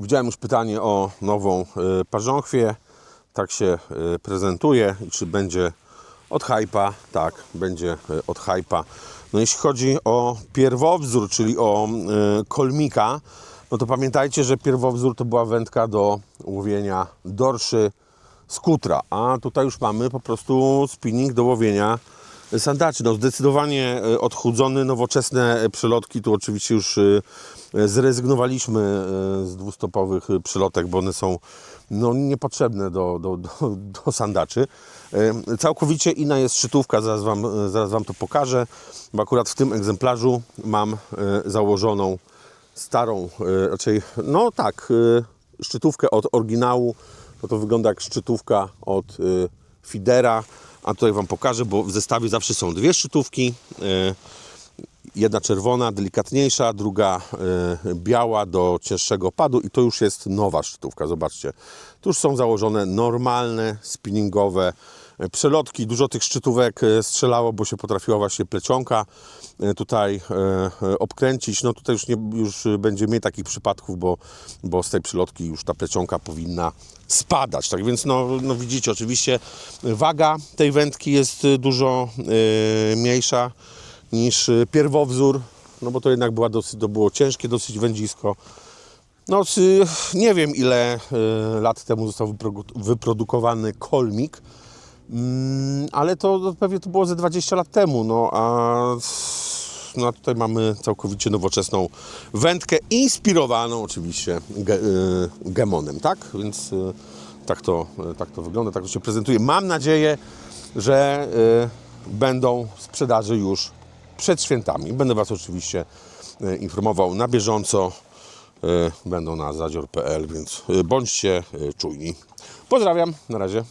Widziałem już pytanie o nową y, parzonchwię. Tak się y, prezentuje. I czy będzie od hypa? Tak, będzie y, od hypa. No jeśli chodzi o pierwowzór, czyli o kolmika, no to pamiętajcie, że pierwowzór to była wędka do łowienia dorszy z kutra, a tutaj już mamy po prostu spinning do łowienia sandaczy. No zdecydowanie e, odchudzony, nowoczesne przelotki, tu oczywiście już e, zrezygnowaliśmy e, z dwustopowych przelotek, bo one są no, niepotrzebne do, do, do, do sandaczy. Całkowicie inna jest szczytówka, zaraz wam, zaraz wam to pokażę, bo akurat w tym egzemplarzu mam założoną starą, raczej, no tak, szczytówkę od oryginału, to to wygląda jak szczytówka od Fidera, a tutaj Wam pokażę, bo w zestawie zawsze są dwie szczytówki, e, jedna czerwona, delikatniejsza, druga e, biała do cięższego padu i to już jest nowa szczytówka, zobaczcie. Tu już są założone normalne, spinningowe przelotki, dużo tych szczytówek e, strzelało, bo się potrafiła właśnie plecionka e, tutaj e, obkręcić. No tutaj już, nie, już będzie mniej takich przypadków, bo, bo z tej przelotki już ta plecionka powinna spadać. Tak więc no, no widzicie, oczywiście waga tej wędki jest dużo mniejsza niż pierwowzór, no bo to jednak była dosyć, to było ciężkie dosyć wędzisko. No, nie wiem ile lat temu został wyprodu- wyprodukowany kolmik, ale to no, pewnie to było ze 20 lat temu, no a no, a tutaj mamy całkowicie nowoczesną wędkę, inspirowaną oczywiście ge, y, gemonem, tak? Więc y, tak, to, y, tak to wygląda, tak to się prezentuje. Mam nadzieję, że y, będą w sprzedaży już przed świętami. Będę Was oczywiście y, informował na bieżąco. Y, Będą na zadzior.pl, więc y, bądźcie y, czujni. Pozdrawiam, na razie.